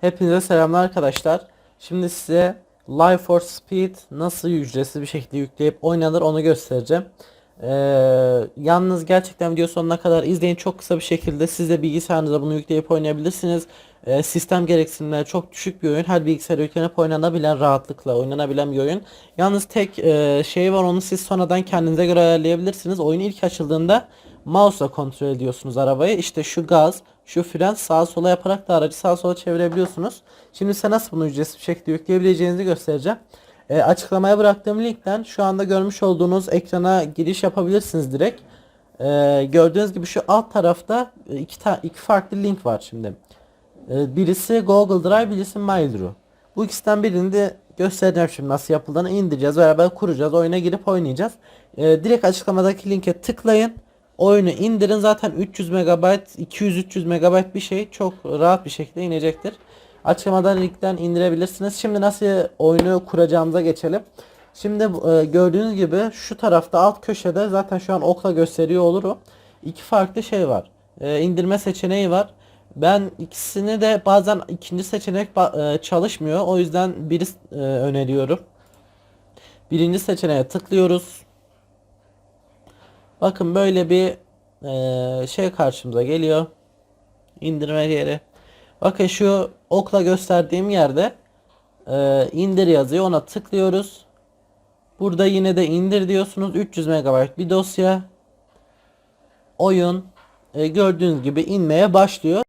Hepinize selamlar arkadaşlar. Şimdi size Life for Speed nasıl ücretsiz bir şekilde yükleyip oynanır onu göstereceğim. Ee, yalnız gerçekten video sonuna kadar izleyin çok kısa bir şekilde siz de bilgisayarınıza bunu yükleyip oynayabilirsiniz. Ee, sistem gereksinimleri çok düşük bir oyun. Her bilgisayara yüklenip oynanabilen rahatlıkla oynanabilen bir oyun. Yalnız tek e, şey var onu siz sonradan kendinize göre ayarlayabilirsiniz. Oyun ilk açıldığında mouse'la kontrol ediyorsunuz arabayı. İşte şu gaz, şu fren sağa sola yaparak da aracı sağa sola çevirebiliyorsunuz. Şimdi size nasıl bunu ücretsiz bir şekilde yükleyebileceğinizi göstereceğim. E, açıklamaya bıraktığım linkten şu anda görmüş olduğunuz ekrana giriş yapabilirsiniz direkt. E, gördüğünüz gibi şu alt tarafta iki, ta iki farklı link var şimdi. E, birisi Google Drive, birisi Mail.ru. Bu ikisinden birini de göstereceğim şimdi nasıl yapıldığını indireceğiz. Beraber kuracağız. Oyuna girip oynayacağız. E, direkt açıklamadaki linke tıklayın. Oyunu indirin. Zaten 300 MB, 200-300 MB bir şey çok rahat bir şekilde inecektir. Açıklamadan linkten indirebilirsiniz. Şimdi nasıl oyunu kuracağımıza geçelim. Şimdi e, gördüğünüz gibi şu tarafta alt köşede zaten şu an okla gösteriyor olurum. İki farklı şey var. E, indirme seçeneği var. Ben ikisini de bazen ikinci seçenek e, çalışmıyor. O yüzden biri e, öneriyorum. Birinci seçeneğe tıklıyoruz. Bakın böyle bir e, şey karşımıza geliyor. İndirme yeri. Bakın şu okla gösterdiğim yerde e, indir yazıyor. Ona tıklıyoruz. Burada yine de indir diyorsunuz. 300 MB bir dosya. Oyun e, gördüğünüz gibi inmeye başlıyor.